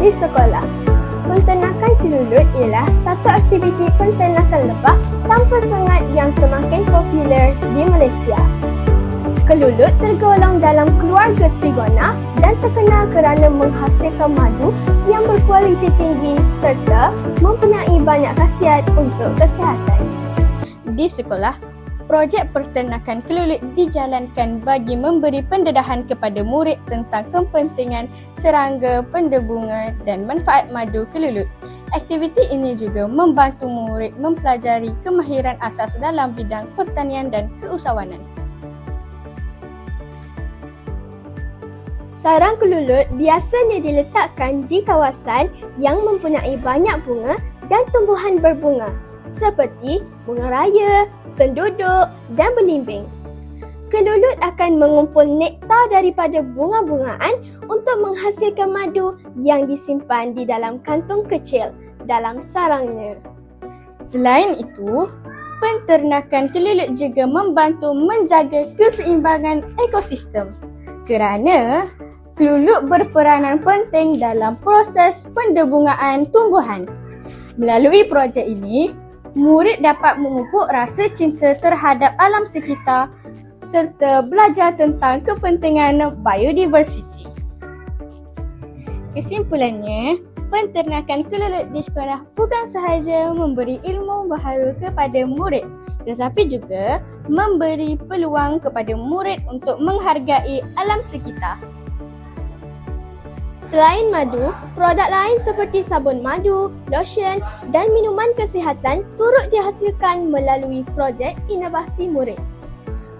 di sekolah. Penternakan kelulut ialah satu aktiviti penternakan lebah tanpa sengat yang semakin popular di Malaysia. Kelulut tergolong dalam keluarga Trigona dan terkenal kerana menghasilkan madu yang berkualiti tinggi serta mempunyai banyak khasiat untuk kesihatan. Di sekolah, projek perternakan kelulut dijalankan bagi memberi pendedahan kepada murid tentang kepentingan serangga, pendebunga dan manfaat madu kelulut. Aktiviti ini juga membantu murid mempelajari kemahiran asas dalam bidang pertanian dan keusahawanan. Sarang kelulut biasanya diletakkan di kawasan yang mempunyai banyak bunga dan tumbuhan berbunga seperti bunga raya, senduduk dan belimbing. Kelulut akan mengumpul nektar daripada bunga-bungaan untuk menghasilkan madu yang disimpan di dalam kantung kecil dalam sarangnya. Selain itu, penternakan kelulut juga membantu menjaga keseimbangan ekosistem kerana kelulut berperanan penting dalam proses pendebungaan tumbuhan. Melalui projek ini, murid dapat memupuk rasa cinta terhadap alam sekitar serta belajar tentang kepentingan biodiversiti. Kesimpulannya, penternakan kelulut di sekolah bukan sahaja memberi ilmu baharu kepada murid tetapi juga memberi peluang kepada murid untuk menghargai alam sekitar. Selain madu, produk lain seperti sabun madu, lotion dan minuman kesihatan turut dihasilkan melalui projek inovasi murid.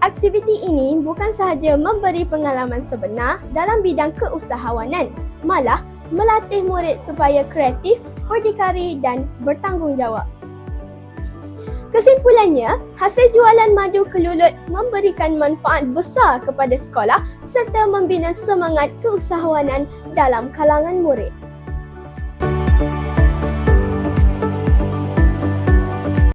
Aktiviti ini bukan sahaja memberi pengalaman sebenar dalam bidang keusahawanan, malah melatih murid supaya kreatif, berdikari dan bertanggungjawab. Kesimpulannya, hasil jualan madu kelulut memberikan manfaat besar kepada sekolah serta membina semangat keusahawanan dalam kalangan murid.